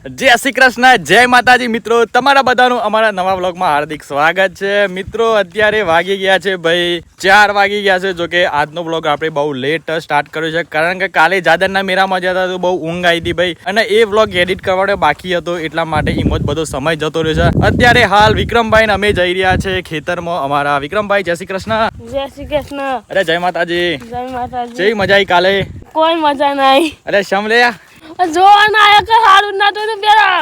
જય શ્રી કૃષ્ણ જય માતાજી. મિત્રો તમારા બધાનું અમારા નવા બ્લોગમાં હાર્દિક સ્વાગત છે. મિત્રો અત્યારે વાગી ગયા છે ભાઈ ચાર વાગી ગયા છે જો કે આજનો વ્લોગ આપણે બહુ લેટ સ્ટાર્ટ કર્યો છે. કારણ કે કાલે જાદરના મેળામાં જતા તો બહુ ઊંઘ આવી હતી ભાઈ. અને એ વ્લોગ એડિટ કરવાનો બાકી હતો એટલા માટે એમ જ બધો સમય જતો રહ્યો છે. અત્યારે હાલ વિક્રમભાઈ અમે જઈ રહ્યા છે ખેતરમાં અમારા. વિક્રમભાઈ જય શ્રી કૃષ્ણ. જય શ્રી કૃષ્ણ. અરે જય માતાજી. જય માતાજી. જય મજા આવી કાલે? કોઈ મજા નહીં. અરે શમ લે જોવાના આયા કે સારું ના તો પેલા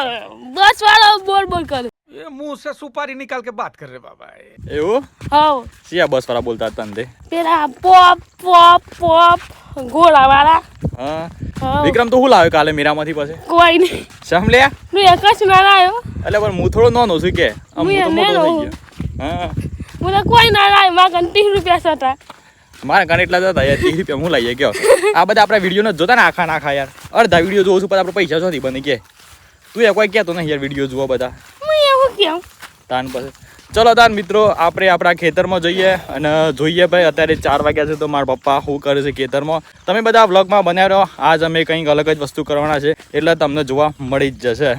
બસ વાળો બોલ બોલ કરે ये मुंह से सुपारी निकाल के बात कर रहे बाबा એવું હવ સિયા બસ વાળા બોલતા હતા ને તે પેલા પોપ પોપ પોપ ગોળા વાળા હા હવ વિક્રમ તો હું લાવ્યો કાલે મીરામાંથી પછી કોઈ નહીં શમ લે તું એક જ ના લાયો એટલે પણ હું થોડો નાનો છું કે આમ હું તો હું મોટો નાનો થઈ ગયો હા મને કોઈ ના લાયો મારા કન ત્રીસ રૂપિયા હતા મારા કાને એટલા જતા યાર ત્રીસ રૂપિયા હું લઈએ ગયો આ બધા આપણા વીડિયો જોતા ને આખા નાખા યાર. અડધા વીડિયો જોઉં છું પણ આપણે પૈસા નથી બની કે? તું એ કોઈ કહેતો નહીં યાર વીડિયો જોવા બધા. તાન પછી. ચલો તાન મિત્રો આપણે આપણા ખેતરમાં જઈએ અને જોઈએ ભાઈ અત્યારે ચાર વાગ્યા છે તો મારા પપ્પા શું કરે છે ખેતરમાં. તમે બધા વ્લોગમાં બન્યા રહો. આજ અમે કંઈક અલગ જ વસ્તુ કરવાના છે એટલે તમને જોવા મળી જ જશે.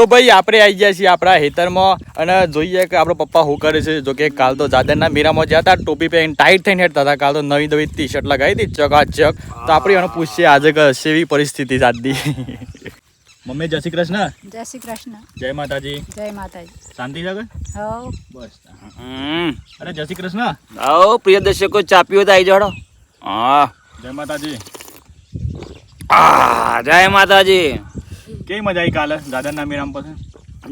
તો ભાઈ આપણે આવી ગયા છીએ આપણા હેતરમાં અને જોઈએ કે આપણો પપ્પા શું કરે છે. જો કે કાલ તો જાદરના મીરામાં જ્યાં હતા ટોપી પહેરીને ટાઈટ થઈને હેઠતા હતા. કાલ તો નવી નવી ટી શર્ટ લગાવી હતી ચકાચક. તો આપણે એને પૂછીએ આજે કેવી પરિસ્થિતિ સાદી મમ્મી જય શ્રી કૃષ્ણ. જય શ્રી કૃષ્ણ. જય માતાજી. જય માતાજી. શાંતિ છે હો. બસ. હમ. અરે જય શ્રી કૃષ્ણ. આવો પ્રિય દર્શકો ચા પીવો તો આવી જાડો હા. જય માતાજી. આ, જય માતાજી. કેવી મજા આવી કાલે? દાદરના મીરામ પાસે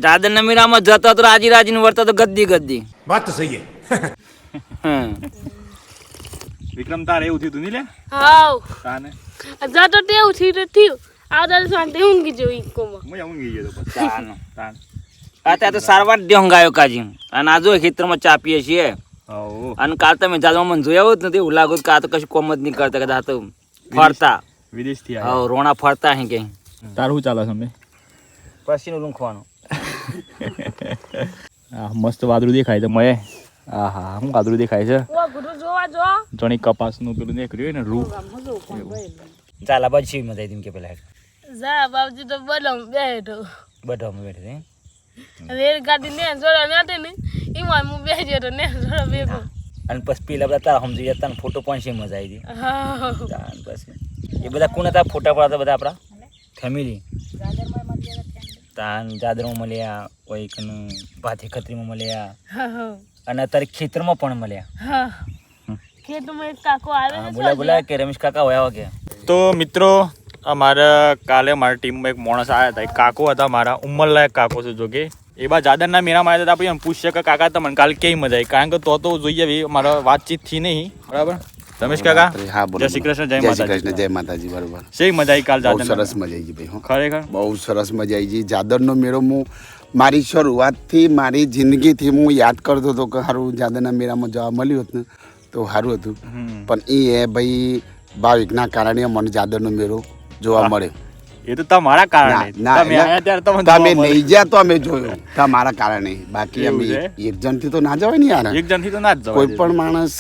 દાદરના મીરામાં જતા તો રાજી રાજી ને વર્તા તો ગદ્દી ગદ્દી. વાત તો સહી વિક્રમ તારે એવું થયું નહીં લે? હાવ તાને? જતો તે એવું થયું તો થયું આવતા શાંતિ ઊંઘી જો ઈકોમાં હું ઊંઘી ગયો તો તાન તાન. અત્યારે તો સારવાર ડેંગાયો કાજી. અને આજો આજુ ખેતરમાં ચાપીએ છીએ. અને કાલ તમે જાલમાં મને જોયા જ નથી હું લાગુ કાં તો કશું કોમ જ નહીં કરતા કદાચ તો ફરતા. વિદેશથી આવ રોણા ફરતા અહીં ક્યાંય. તારું શું ચાલે છે અમે પછી નું લૂંખવાનું આ મસ્ત વાદળું દેખાય છે મયે. આ હા શું વાદળું દેખાય છે? ઓ ગુરુ જોવા જણી કપાસનું પેલું નીકળ્યું ને રૂ. ચાલ પછી બાજુ મજા આવી કે પેલા જા બાબજી તો બોલો બેઠો. બધા અમે બેઠે રેલ ગાડી ને જોડો નથી ને એમાં હું બેસી તો ને જોડો બેઠો. અને પછી પેલા બધા તારા સમજી જતા ફોટો પણ છે મજા આવી હતી હા પછી. એ બધા કોને તારા ફોટા પડાતા બધા આપણા? ફેમિલી. તાન જાદરમાં મળ્યા કોઈ કન ભાથી ખત્રીમાં મળ્યા. અને અત્યારે ખેતરમાં પણ મળ્યા. ખેતરમાં એક કાકો આવે બોલા બોલા કે રમેશ કાકા હોય આવા કે? તો મિત્રો અમારા કાલે મારા ટીમમાં એક માણસ આવ્યા હતા એક કાકો હતા મારા ઉંમરલાયક કાકો છે જો કે. એ બા જાદરના મેરા માર્યા હતા આપણે એમ પૂછશે કે કાકા તમને કાલે કેવી મજા આવી? કારણ કે તો તો જોઈએ મારા વાતચીતથી નહીં. બરાબર? રમેશ કાકા? હા બોલો જય શ્રી કૃષ્ણ જય જય માતાજી. કૃષ્ણ જય માતાજી બરોબર. શેક મજા આવી કાલ બહુ સરસ મજા આવી ભાઈ હો. ખરેખર? બહુ સરસ મજા આવી ગઈ. જાદરનો મેળો હું મારી શરૂઆતથી મારી જિંદગીથી હું યાદ કરતો હતો કે સારું જાદરના મેળામાં જવા મળ્યું હતું તો સારું હતું. પણ એ એ ભાઈ ભાવિકના કારણે મને જાદરનો મેળો જોવા મળ્યો. એ તો તમારા કારણે તમે આયા ત્યારે તમે તમે નહીં ગયા તો અમે જોયું. તમારા કારણે. બાકી અમે એક જણ જણથી તો ના જવાય ને યાર. એક જણથી તો ના જ જવાય. કોઈ પણ માણસ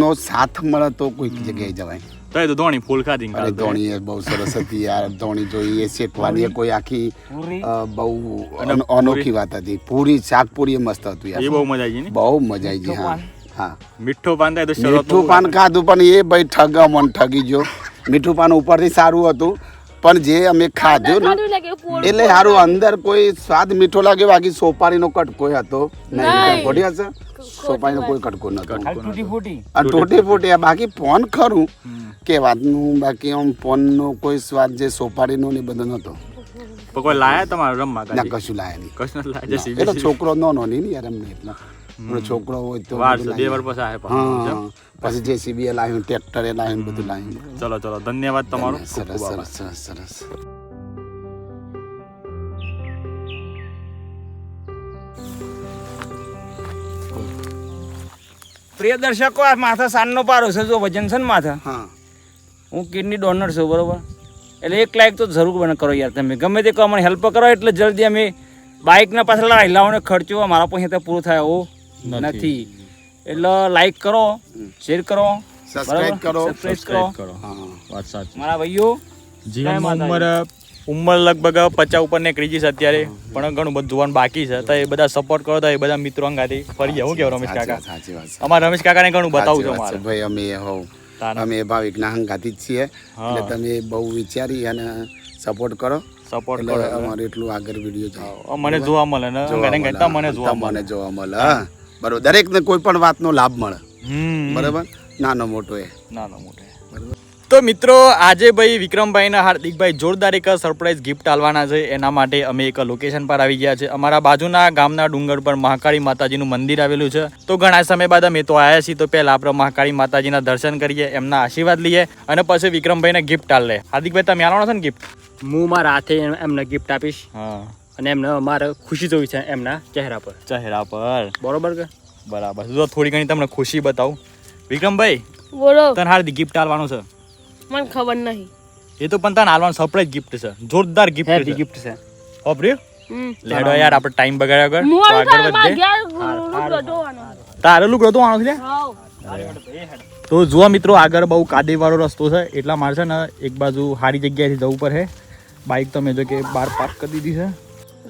નો સાથ મળે તો કોઈક જગ્યાએ જવાય. તો એ તો ધોણી ફૂલ ખાધી અરે ધોણી એ બહુ સરસ હતી યાર. ધોણી જોઈ એ શેકવાની કોઈ આખી બહુ અનોખી વાત હતી. પૂરી શાક પૂરી એ મસ્ત હતું એ બહુ મજા આવી ગઈ બહુ મજા આવી ગઈ હા. હા. મીઠું પાન થાય તો મીઠું પાન ખાધું પણ એ ભાઈ ઠગા મન ઠગી ગયો. મીઠું પાન ઉપરથી સારું હતું. પણ જે અમે ખાધું ને એટલે સારું અંદર કોઈ સ્વાદ મીઠો લાગ્યો બાકી સોપારીનો કટકો હતો. નહીં ખોટી હશે? સોપારીનો કોઈ કટકો નતો તૂટી ફૂટી. આ ટોટી ફૂટી. આ બાકી ફોન ખરું. કે વાતનું બાકી આમ ફોનનો કોઈ સ્વાદ જે સોપારીનો ને બધો નતો. કોઈ લાયા તમારે રમવા ના કશું લાયા નહીં. કશું લાયા. છોકરો નો નો નહીં ને યાર એમને એટલા. પેલો છોકરો હોય તો વાર બે વાર પછી આવે પાછું. હા પછી જેસીબી એ લાવ્યું ટ્રેક્ટર એ લાવ્યું બધું લાવ્યું ચલો ચલો. ધન્યવાદ તમારો. સરસ સરસ સરસ સરસ. પ્રિય દર્શકો આ માથા સાનનો પારો છે જો વજન છે ને માથા. હા. હું કિડની ડોનર છું બરોબર? એટલે એક લાયક તો જરૂર બને કરો યાર તમે. ગમે તે કહો મને હેલ્પ કરો એટલે જલ્દી અમે બાઇકના પાછળ હિલાવાનો ખર્ચો મારા પાસે ત્યાં પૂરું થાય એવો નથી. એટલે લાઈક કરો શેર કરો સબસ્ક્રાઇબ કરો. સબસ્ક્રાઇબ કરો. હા. વાત સાચી. મારા ભાઈઓ જીવનમાં ઉંમર ઉંમર લગભગ પચાસ ઉપર ને ક્રીજી છે અત્યારે પણ ઘણું બધું જોવાનું બાકી છે. તો એ બધા સપોર્ટ કરો તો એ બધા મિત્રો અંગાથી ફરી હું કેવું રમેશ કાકા? સાચી વાત. છે અમારા રમેશ કાકાને ઘણું બતાવું છે. મારે ભાઈ અમે હોવ અમે ભાવિક ના હંગાથી જ છીએ. એટલે તમે બહુ વિચારી અને સપોર્ટ કરો. સપોર્ટ કરો. અમારે એટલું આગળ વીડિયો જાઓ મને જોવા મળે ને. મને જોવા મળે. મને જોવા મળે. હા. બરોબર. દરેકને કોઈ પણ વાતનો લાભ મળે. હમ. બરાબર? નાનો મોટો એ. નાનો મોટો તો મિત્રો આજે ભાઈ વિક્રમભાઈને હાર્દિકભાઈ જોરદાર એક સરપ્રાઈઝ ગિફ્ટ આલવાના છે. એના માટે અમે એક લોકેશન પર આવી ગયા છે. અમારા બાજુના ગામના ડુંગર પર મહાકાળી માતાજીનું મંદિર આવેલું છે. તો ઘણા સમય બાદ અમે તો આવ્યા છીએ. તો પહેલા આપણે મહાકાળી માતાજીના દર્શન કરીએ એમના આશીર્વાદ લઈએ અને પછી વિક્રમભાઈને ગિફ્ટ આલે હાર્દિકભાઈ તમે આલવાનો છે ને ગિફ્ટ હું મારા હાથે એમને ગિફ્ટ આપીશ. હા. અને એમને મારે ખુશી જોવી છે એમના ચહેરા પર. ચહેરા પર. બરોબર કે? બરાબર. જો થોડી ઘણી તમને ખુશી બતાવું. વિક્રમભાઈ બોલો. તને હાર્દિક ગિફ્ટ આલવાનું છે? મને ખબર નહીં. એ તો પણ તને આલવાનું સરપ્રાઈઝ ગિફ્ટ છે. જોરદાર ગિફ્ટ છે. ગિફ્ટ છે. ઓપરી લેડો યાર આપણે ટાઈમ બગાડ્યા કર તો આગળ ધોવાનો. તારે લુગડો તો આણો છે તો જુઓ મિત્રો આગળ બહુ કાદવ વાળો રસ્તો છે. એટલા મારે છે ને એક બાજુ સારી જગ્યાએથી જવું પડે બાઇક તો મેં જો કે બહાર પાર્ક કરી દીધી છે.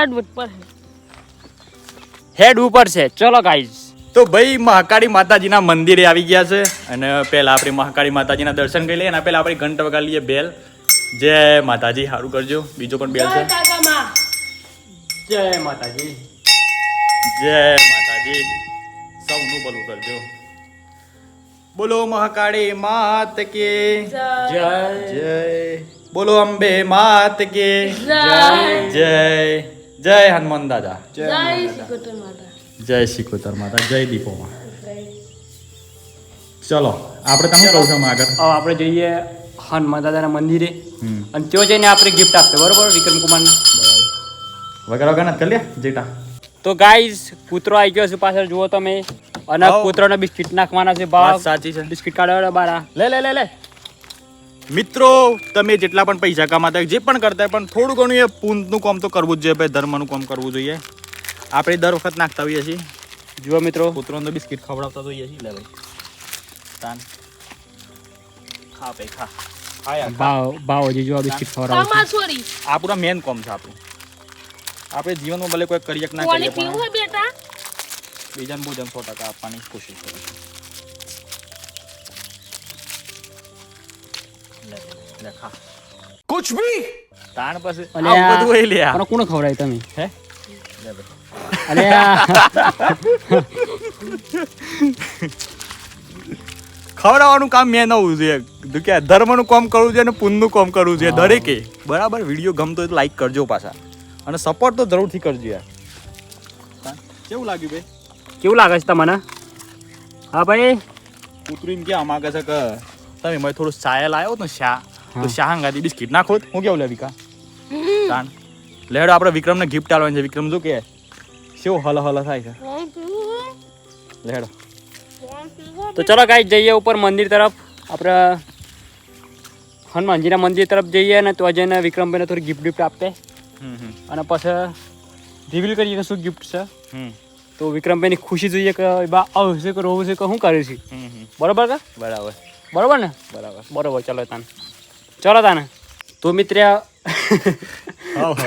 હેડવું ઉપર હેડ ઉપર છે. ચલો ગાઈઝ તો ભાઈ મહાકાળી માતાજીના મંદિરે આવી ગયા છે અને પહેલા આપણે મહાકાળી માતાજીના દર્શન કરી લઈએ અને પહેલા આપણે ઘંટ વગાડી લઈએ બેલ. જય માતાજી સારું કરજો. બીજો પણ બેલ છે. જય માતાજી. જય માતાજી. સૌનું ભલું કરજો. બોલો મહાકાળી માત કે. જય. જય. બોલો અંબે માત કે. જય. જય. જય હનુમાન દાદા. જય શ્રી કૃષ્ણ માતા. જય દીપોમાં. ચલો આપણે તમે કહું છો આગળ. આપણે જઈએ હનુમાન દાદાના મંદિરે. અને ત્યાં જઈને આપણે ગિફ્ટ આપશે બરોબર વિક્રમ કુમારને વગર વગર કરી લે જેટા તો ગાઈઝ કૂતરો આવી ગયો છે પાછળ જુઓ તમે. અને. કૂતરોને બિસ્કિટ નાખવાના છે સાચી છે. બિસ્કિટ કાઢવા બારા લે લે લે લે. મિત્રો તમે જેટલા પણ પૈસા કમાતા જે પણ કરતા હોય, પણ થોડું ઘણું એ પૂંતનું કામ તો કરવું જ જોઈએ ભાઈ ધર્મનું કામ કરવું જોઈએ. આપણે દર વખત નાખતા હોઈએ છીએ. જુઓ મિત્રો. કૂતરોને તો બિસ્કિટ ખવડાવતા હોઈએ છીએ. લે ભાઈ. તાન. ખા ભાઈ ખા. ભાવ ભાવ હજી જુઓ બિસ્કિટ ખવડાવે આ પૂરા મેન કોમ છે આપણું. આપણે જીવનમાં ભલે કોઈ કરીએ ના કરીએ પણ બીજાને ભોજન સો ટકા આપવાની કોશિશ કરું દેખા કુછ ભી? તાણ પાસે આ બધું એ લે આ. કોણ ખવડાય તમે? હે? અરે ખવડાવવાનું કામ મેં નવું છે કે ધર્મનું કામ કરવું છે અને પુનનું કામ કરવું છે દરેકે. બરાબર? વીડિયો ગમતો હોય તો લાઈક કરજો પાછા. અને સપોર્ટ તો જરૂરથી કરજો યાર. કેવું લાગ્યું ભાઈ? કેવું લાગે છે તમને? હા ભાઈ. કૂતરીમ કે અમાગે છે કે? તમે મેં થોડું સાયલ આવ્યો ને શા? તો હા. શા હંગાથી બિસ્કિટ નાખો હું કેવું લે વિકા? તાન. લેડો આપણે વિક્રમને ગિફ્ટ આલવાની છે. વિક્રમ શું કે શું હલ હલ થાય છે? લેડો? તો ચલો ગાઈ જઈએ ઉપર મંદિર તરફ. આપણે હનુમાનજીના મંદિર તરફ જઈએ અને તો અજયને વિક્રમભાઈને થોડી ગિફ્ટ ગિફ્ટ આપે. હમ હમ. અને પછી રિવીલ કરીએ કે શું ગિફ્ટ છે? હમ. તો વિક્રમભાઈની ખુશી જોઈએ કે બા આવું છે કે રોવું છે કે શું કરે છે? હમ હમ. બરોબર કે? બરાબર. બરોબર ને? બરાબર. બરોબર ચલો તાન. ચલો તાને. તો મિત્ર.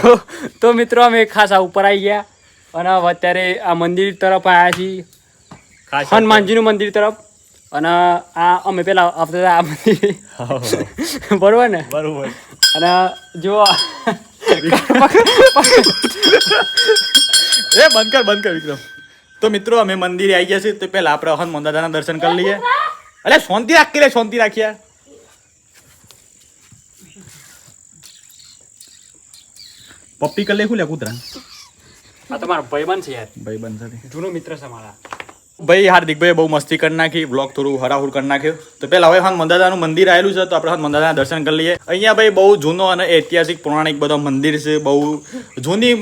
તો- તો મિત્રો અમે ખાસા ઉપર આવી ગયા. અને અત્યારે આ મંદિર તરફ આવ્યા છીએ. હનુમાનજીનું મંદિર તરફ. અને આ અમે પેલા આવતા આ મંદિરે. બરોબર ને? બરોબર. અને જો એ બંધ કર બંધ કર વિક્રમ. તો મિત્રો અમે મંદિરે આવી ગયા છીએ. તો પહેલા આપણે હનુમાન દાદાના દર્શન કરી લઈએ. અલે શાંતિ રાખી લે શાંતિ રાખી પપ્પી કરી લે શું લે કૂતરા આ તમારો ભાઈબંધ છે યાર. ભાઈ છે જૂનો મિત્ર છે મારા. ભાઈ હાર્દિકભાઈ બહુ મસ્તી કરી નાખી બ્લોગ થોડું હરાહુર કરી નાખ્યું. તો પેલા હવે હાથ મંદાદાનું મંદિર આવેલું છે તો આપણે હાથ મંદાદાના દર્શન કરી લઈએ. અહીંયા ભાઈ બહુ જૂનો અને ઐતિહાસિક પૌરાણિક બધો મંદિર છે બહુ જૂની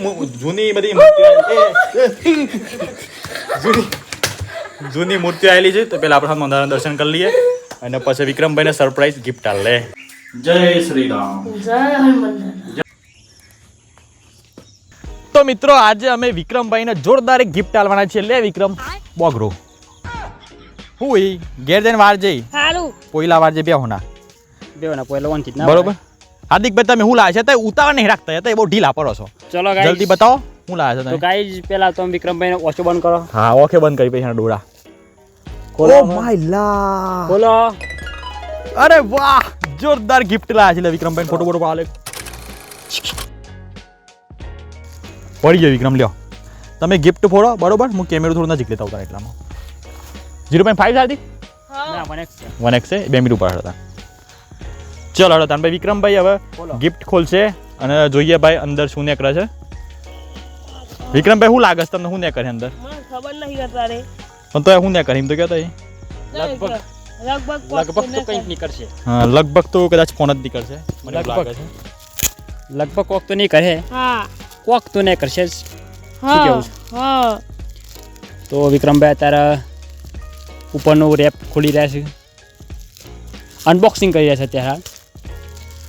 જૂની બધી મૂર્તિઓ જૂની જૂની મૂર્તિઓ આવેલી છે તો પેલા આપણે હાથ મંદાદાના દર્શન કરી લઈએ. અને પછી વિક્રમભાઈને સરપ્રાઈઝ ગિફ્ટ આલે. જય શ્રી રામ. જય હનુમાન તો મિત્રો આજે અમે વિક્રમભાઈને જોરદાર એક ગિફ્ટ આલવાના છે લે વિક્રમ બોગરો. હું ઈ ઘેર જઈને વાર જઈ. સારું પોઈલા વાર જે બે હોના બેવના પહેલા વનથી બરોબર? હાર્દિકભાઈ તમે હું લાયા છે? તે ઉતાવળ નહીં રાખતા એ બહુ ઢીલા પડો છો. ચલો જલ્દી બતાવો હું લાયા છે તો તમે? ગાઈઝ પેલા તો વિક્રમભાઈ ને ઓછો બંધ કરો. હા ઓકે બંધ કરી પછી એના ડોળા. ખોલો. ઓ માય લા ખોલો. અરે વાહ જોરદાર ગિફ્ટ લાયા છે લે વિક્રમભાઈ ફોટો ફોટો પાડો પડી ગયો વિક્રમ લ્યો. તમે ગિફ્ટ ફોડો બરોબર? હું કેમેરો થોડું નજીક લેતા ઉતાર એટલામાં. ઝીરો પોઈન્ટ ફાઈવ સાથી ના. વન એક્સ છે. બે મિનિટ ઉપર હતા ચલો હડો તાન ભાઈ વિક્રમભાઈ હવે ગિફ્ટ ખોલશે અને જોઈએ ભાઈ અંદર શું નેકળે છે. વિક્રમભાઈ શું લાગે છે તમને? શું નેકળે અંદર? મને ખબર નહીં અત્યારે પણ તો શું નેકળે? એમ તો કહેતા લગભગ લગભગ લગભગ તો કંઈક નીકળશે. હા લગભગ તો કદાચ ફોન જ નીકળશે. મને લગભગ. લાગે છે. લગભગ કોક તો નહીં કરે હા. કોક તો ને કરશે હા હા. તો વિક્રમભાઈ અત્યારે ઉપરનું રેપ ખોલી રહ્યા છે. અનબોક્સિંગ કરી રહ્યા છે અત્યારે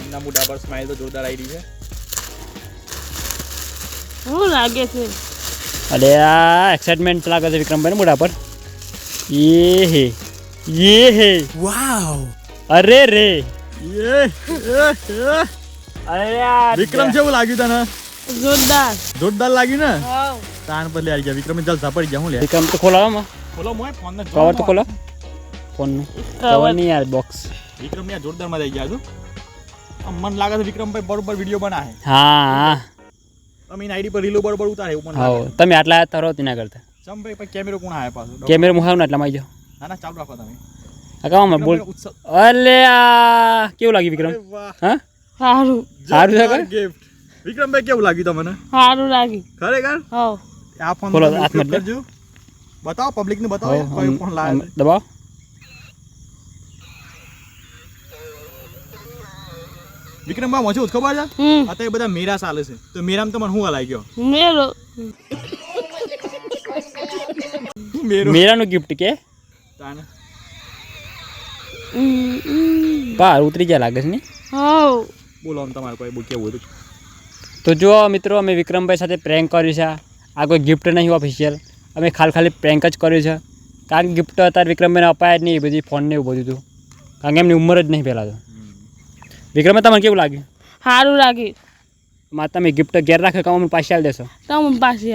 એમના મોઢા પર સ્માઇલ તો જોરદાર આવી રહી છે. શું લાગે છે? અરે આ એક્સાઇટમેન્ટ લાગે છે વિક્રમભાઈ મોઢા પર. એ હે એ હે. વાવ અરે રે. એ અરે વિક્રમ જેવું લાગ્યું તને? જોરદાર. જોરદાર લાગ્યું ને? હા તાણ પર આવી ગયા વિક્રમ જલસા પડી ગયા હું લે. વિક્રમ તો ખોલાવો માં બોલો મોય ફોન ને કવર તો ખોલો. ફોનનું. કવર નહીં યાર બોક્સ વિક્રમ ને જોરદારમાં આવી ગયા છું. મન લાગે છે વિક્રમ ભાઈ બરોબર વીડિયો બનાવે. હા અમે એની આઈડી પર રીલો બરોબર ઉતારે એવું પણ હા લાગે. તમે આટલા તરો ના કરતા. ચમ ભાઈ પણ કેમેરો કોણ આવે પાછો? કેમેરા મુહાવ ને એટલામાં આવી જાઓ. ના ના ચાલુ રાખો તમે. આ કામ બોલ. અલે આ કેવું લાગ્યું વિક્રમ? હા? સારું સારું છે gift. વિક્રમભાઈ કેવું લાગ્યું તમને? સારું લાગ્યું. ખરેખર? હા આ ફોન બોલો, તમે મત કરજો. બતાવો પબ્લિક ને બતાવો કયો ફોન લાવે દબાવો. વિક્રમભાઈ મોચું ખબર છે? અત્યારે બધા મેરા ચાલે છે. તો મેરામાં તમને શું હલાઈ ગયો? મેરો. મેરો. મેરાનું ગિફ્ટ કે? તાને હમ. ઉતરી ગયા લાગે છે ને? હા બોલો આમ તમારે કોઈ બહુ કેવું હતું તો જો મિત્રો અમે વિક્રમભાઈ સાથે પ્રેન્ક કર્યું છે. આ કોઈ ગિફ્ટ નહીં ઓફિશિયલ અમે ખાલી ખાલી પ્રેન્ક જ કર્યું છે. કારણ કે ગિફ્ટ અત્યારે વિક્રમભાઈને અપાય જ નહીં એ બધી ફોન ને એવું બધું હતું કારણ કે એમની ઉંમર જ નહીં પહેલાં તો. વિક્રમભાઈ તમને કેવું લાગ્યું? સારું લાગ્યું. માં તમે ગિફ્ટ ઘેર રાખે કામ અમને પાછી આવી દેશો? તમે. પાસે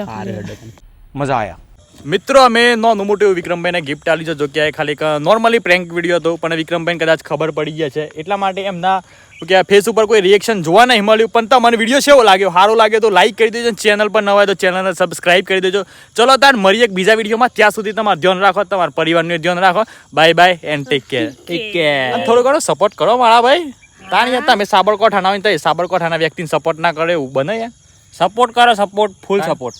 મજા આયા. મિત્રો અમે નોન મોટું વિક્રમભાઈને ગિફ્ટ આલી છે જો કે ખાલી નોર્મલી પ્રેન્ક વીડિયો હતો પણ વિક્રમભાઈને કદાચ ખબર પડી ગયા છે. એટલા માટે એમના શું આ ફેસ ઉપર કોઈ રિએક્શન જોવા નહીં મળ્યું પણ તમને વીડિયો કેવો લાગ્યો. સારો લાગે તો લાઈક કરી દેજો ચેનલ પર ન હોય તો ચેનલને સબસ્ક્રાઇબ કરી દેજો. ચલો તાર મરી એક બીજા વિડીયોમાં ત્યાં સુધી તમારે ધ્યાન રાખો તમારા પરિવારનું ધ્યાન રાખો. Bye bye and take care take care થોડો ઘણો સપોર્ટ કરો મારા ભાઈ. તાણી તમે સાબરકોઠાના હોય તો સાબરકોઠાના વ્યક્તિને સપોર્ટ ના કરે એવું બને યાર. સપોર્ટ કરો સપોર્ટ ફૂલ સપોર્ટ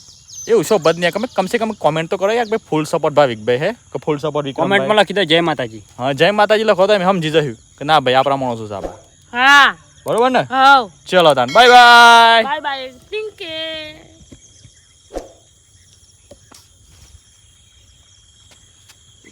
એવું શું બદ નહીં કમે કમસે કમ કોમેન્ટ તો કરો યાર ભાઈ ફૂલ સપોર્ટ ભાવિકભાઈ હે? કે ફૂલ સપોર્ટ કોમેન્ટમાં લખી દો જય માતાજી. હા જય માતાજી લખો તો એમ સમજી જશું કે ના ભાઈ આપણા માણસો સાબા હા. બરોબર ને? હા ચલો તાન. Bye bye. Bye bye. ટિંકે